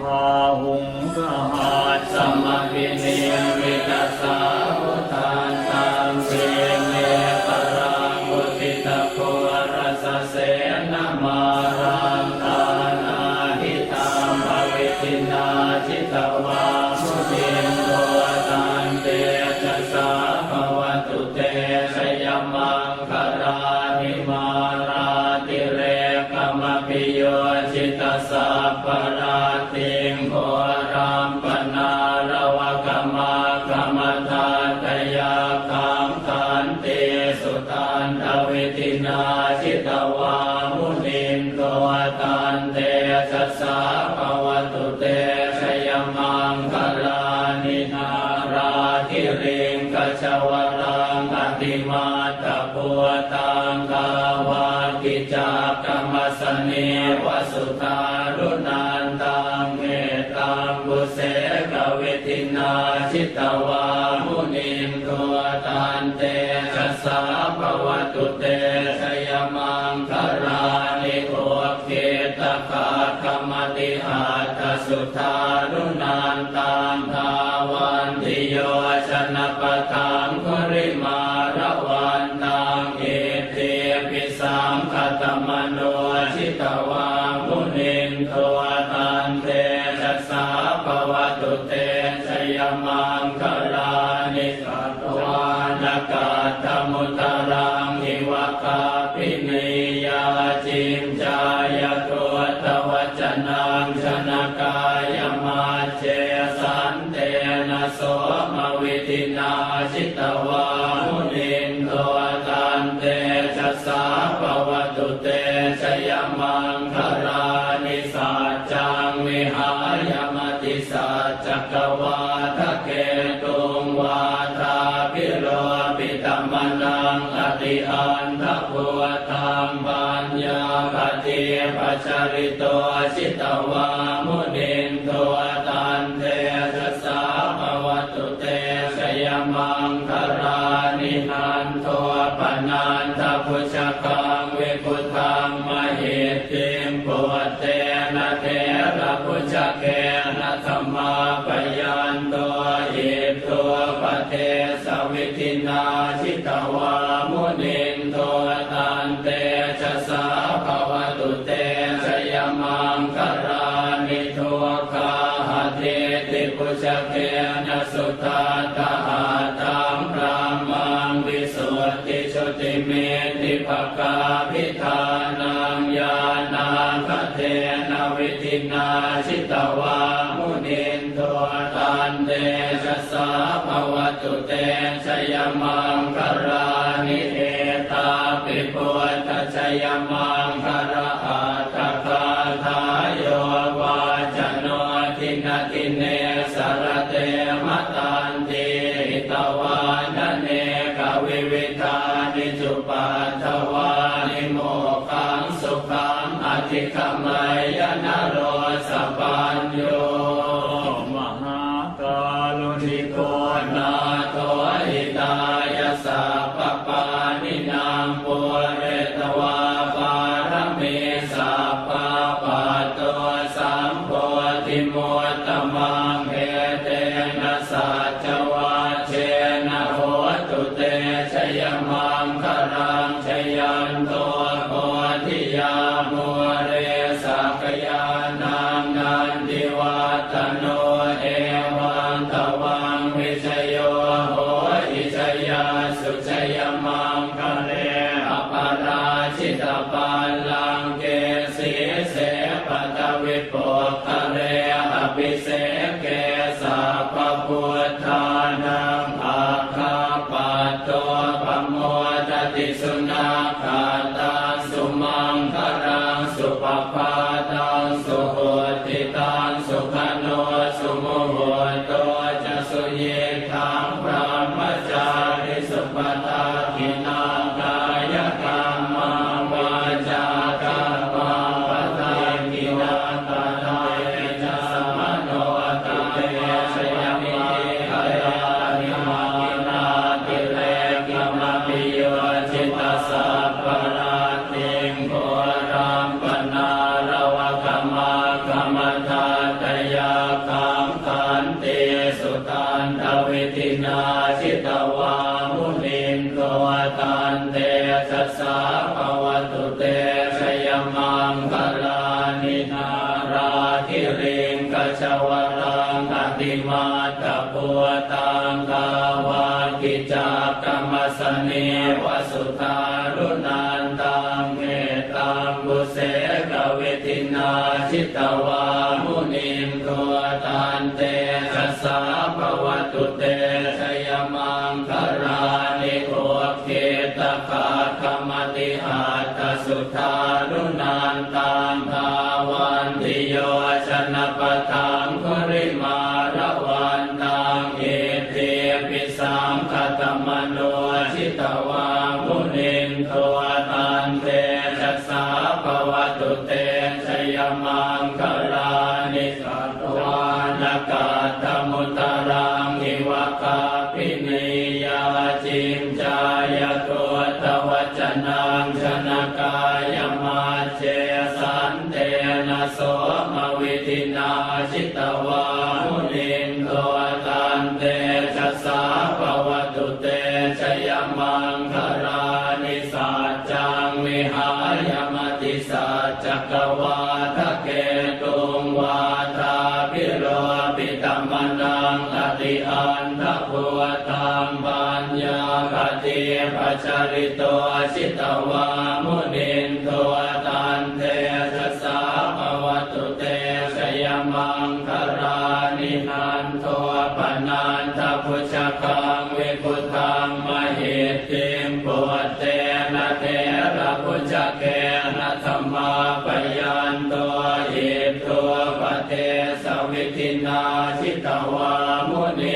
พาหุงสหัสสมพิเนมิตาสาวุทานตังเสเมปรังบุติตะโพรสเสนามารังตานาหิตังภวิตินาจิตว สุตันทวิตินาจิตวามุนินโตตันเตจัสสาภวตุเตชยมังคลานินาราธิริงกชวรังอติมาตะปัวตังกาวากิจากรรมสเนวสุทารุนันตังเมตตังบุเสกเวทินาชิตวามุ ทารุนานตามทาวันติโยชนะปะทัง นาชิตวามุนินตัวตันเตชัสสาภวตุเตชยมังคลานิสัจจังวิหายมติสัจจกวาทะเกตุงวาทาพิโรปิตมนังอติอันทะพุธังปัญญาปฏิปัจจริโตชิตวามุนินตัวตั ปยันโตอิตัวปเทสวิทินาชิตวามุนินโทตันเตชะสาภวตุเตชยมังคารานิโทคาหเทติพุชเกนะสุตาตาตัมพระมังวิสุทธิชุติเมติภกา วตุเตชยมังคารานิเอตาปิปุตตชยมังค สุชยมัง วิตินาชิตวามุนินโกตันเตสัสสะภวตุเตชยมังคลานินาราธิริงกชวรังอติมาตปัวตังกาวากิจากรรมสเนวสุทารุนันตังเมตังบุเสกเวทินาชิตวามุ ตุเตชยมังคลานิโอเคตคาคมติอาตสุทารุนันตังภาวันติโยชนะปะทังคริมารวันตังเอเตปิสังคตมโนชิตวามุนินโทตันเตชัสสะภวตุเตชยมังคลานิสัตวานกาต โตชิตวามุนินโทตันเตชัสสะภวตุเตชยมังคลานินันโทปนันทพุชคังวิพุทังมหิตติมปุตเตนะเทระพุชเกนะธรรมาปยันโตอิตัวปเตสวิทินาชิตวามุนิ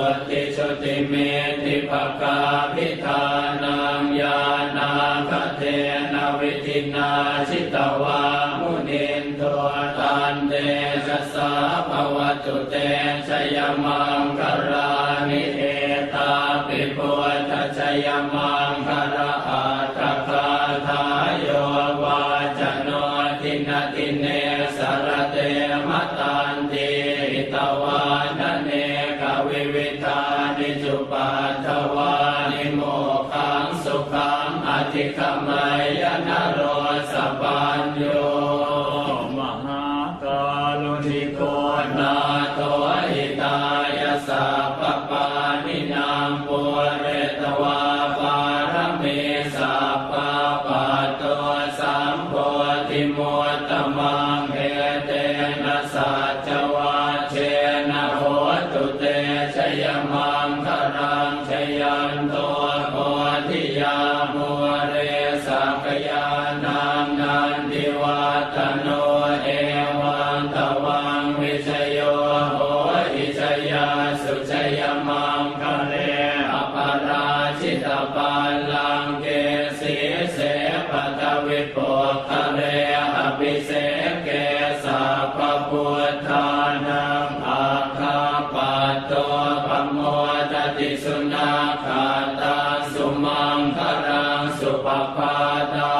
วิสุทิชุติเมติภกาพิธานังญาณาคเทนวิทินาชิตวามุนินโทตันเตชะสาภวตุเตชยมังครานิเอตาปิปวัตชยมังครา อธิคมัย ปปาตัง